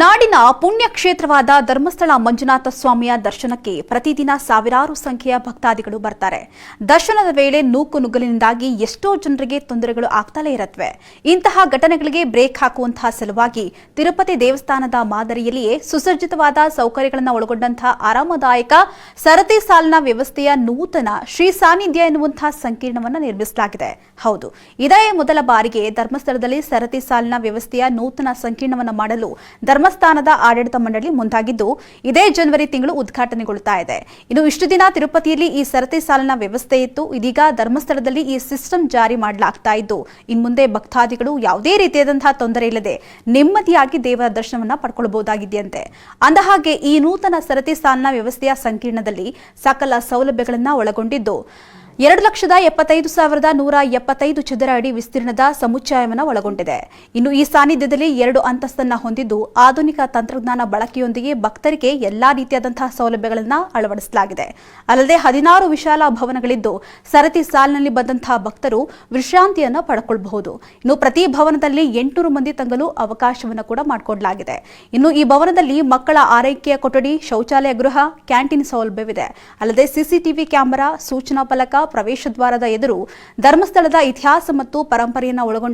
ನಾಡಿನ ಪುಣ್ಯಕ್ಷೇತ್ರವಾದ ಧರ್ಮಸ್ಥಳ ಮಂಜುನಾಥ ಸ್ವಾಮಿಯ ದರ್ಶನಕ್ಕೆ ಪ್ರತಿದಿನ ಸಾವಿರಾರು ಸಂಖ್ಯೆಯ ಭಕ್ತಾದಿಗಳು ಬರ್ತಾರೆ. ದರ್ಶನದ ವೇಳೆ ನೂಕು ನುಗ್ಗಲಿನಿಂದಾಗಿ ಎಷ್ಟೋ ಜನರಿಗೆ ತೊಂದರೆಗಳು ಆಗ್ತಲೇ ಇರತ್ವೆ. ಇಂತಹ ಘಟನೆಗಳಿಗೆ ಬ್ರೇಕ್ ಹಾಕುವಂತಹ ಸಲುವಾಗಿ ತಿರುಪತಿ ದೇವಸ್ಥಾನದ ಮಾದರಿಯಲ್ಲಿಯೇ ಸುಸಜ್ಜಿತವಾದ ಸೌಕರ್ಯಗಳನ್ನು ಒಳಗೊಂಡಂತಹ ಆರಾಮದಾಯಕ ಸರತಿ ಸಾಲಿನ ವ್ಯವಸ್ಥೆಯ ನೂತನ ಶ್ರೀ ಸಾನ್ನಿಧ್ಯ ಎನ್ನುವಂತಹ ಸಂಕೀರ್ಣವನ್ನು ನಿರ್ಮಿಸಲಾಗಿದೆ. ಹೌದು, ಇದೇ ಮೊದಲ ಬಾರಿಗೆ ಧರ್ಮಸ್ಥಳದಲ್ಲಿ ಸರತಿ ಸಾಲಿನ ವ್ಯವಸ್ಥೆಯ ನೂತನ ಸಂಕೀರ್ಣವನ್ನು ಮಾಡಲು ಧರ್ಮಸ್ಥಾನದ ಆಡಳಿತ ಮಂಡಳಿ ಮುಂದಾಗಿದ್ದು, ಇದೇ ಜನವರಿ ತಿಂಗಳು ಉದ್ಘಾಟನೆಗೊಳ್ಳುತ್ತಾ ಇದೆ. ಇನ್ನು ಇಷ್ಟು ದಿನ ತಿರುಪತಿಯಲ್ಲಿ ಈ ಸರತಿ ಸಾಲಿನ ವ್ಯವಸ್ಥೆ ಇತ್ತು. ಇದೀಗ ಧರ್ಮಸ್ಥಳದಲ್ಲಿ ಈ ಸಿಸ್ಟಮ್ ಜಾರಿ ಮಾಡಲಾಗ್ತಾ ಇದ್ದು, ಇನ್ಮುಂದೆ ಭಕ್ತಾದಿಗಳು ಯಾವುದೇ ರೀತಿಯಾದಂತಹ ತೊಂದರೆ ಇಲ್ಲದೆ ನೆಮ್ಮದಿಯಾಗಿ ದೇವರ ದರ್ಶನವನ್ನ ಪಡ್ಕೊಳ್ಬಹುದಾಗಿದೆಯಂತೆ. ಅಂದಹಾಗೆ, ಈ ನೂತನ ಸರತಿ ಸಾಲಿನ ವ್ಯವಸ್ಥೆಯ ಸಂಕೀರ್ಣದಲ್ಲಿ ಸಕಲ ಸೌಲಭ್ಯಗಳನ್ನು ಒಳಗೊಂಡಿದ್ದು ಎರಡು ಲಕ್ಷದ ಎಪ್ಪತ್ತೈದು ಸಾವಿರದ ನೂರ ಎಪ್ಪತ್ತೈದು ಚದರ ಅಡಿ ವಿಸ್ತೀರ್ಣದ ಸಮುಚ್ಚಯವನ್ನು ಒಳಗೊಂಡಿದೆ. ಇನ್ನು ಈ ಸಾನ್ನಿಧ್ಯದಲ್ಲಿ ಎರಡು ಅಂತಸ್ತನ್ನ ಹೊಂದಿದ್ದು ಆಧುನಿಕ ತಂತ್ರಜ್ಞಾನ ಬಳಕೆಯೊಂದಿಗೆ ಭಕ್ತರಿಗೆ ಎಲ್ಲಾ ರೀತಿಯಾದಂತಹ ಸೌಲಭ್ಯಗಳನ್ನು ಅಳವಡಿಸಲಾಗಿದೆ. ಅಲ್ಲದೆ ಹದಿನಾರು ವಿಶಾಲ ಭವನಗಳಿದ್ದು ಸರತಿ ಸಾಲಿನಲ್ಲಿ ಬಂದಂತಹ ಭಕ್ತರು ವಿಶ್ರಾಂತಿಯನ್ನು ಪಡ್ಕೊಳ್ಬಹುದು. ಇನ್ನು ಪ್ರತಿ ಭವನದಲ್ಲಿ ಎಂಟುನೂರು ಮಂದಿ ತಂಗಲು ಅವಕಾಶವನ್ನು ಕೂಡ ಮಾಡಿಕೊಡಲಾಗಿದೆ. ಇನ್ನು ಈ ಭವನದಲ್ಲಿ ಮಕ್ಕಳ ಆರೈಕೆಯ ಕೊಠಡಿ, ಶೌಚಾಲಯ ಗೃಹ, ಕ್ಯಾಂಟೀನ್ ಸೌಲಭ್ಯವಿದೆ. ಅಲ್ಲದೆ ಸಿಸಿಟಿವಿ ಕ್ಯಾಮೆರಾ, ಸೂಚನಾ ಫಲಕ ಪ್ರವೇಶ ದ್ವಾರದ ಎದುರು ಧರ್ಮಸ್ಥಳದ ಇತಿಹಾಸ ಮತ್ತು ಪರಂಪರೆಯನ್ನು ಒಳಗೊಂಡ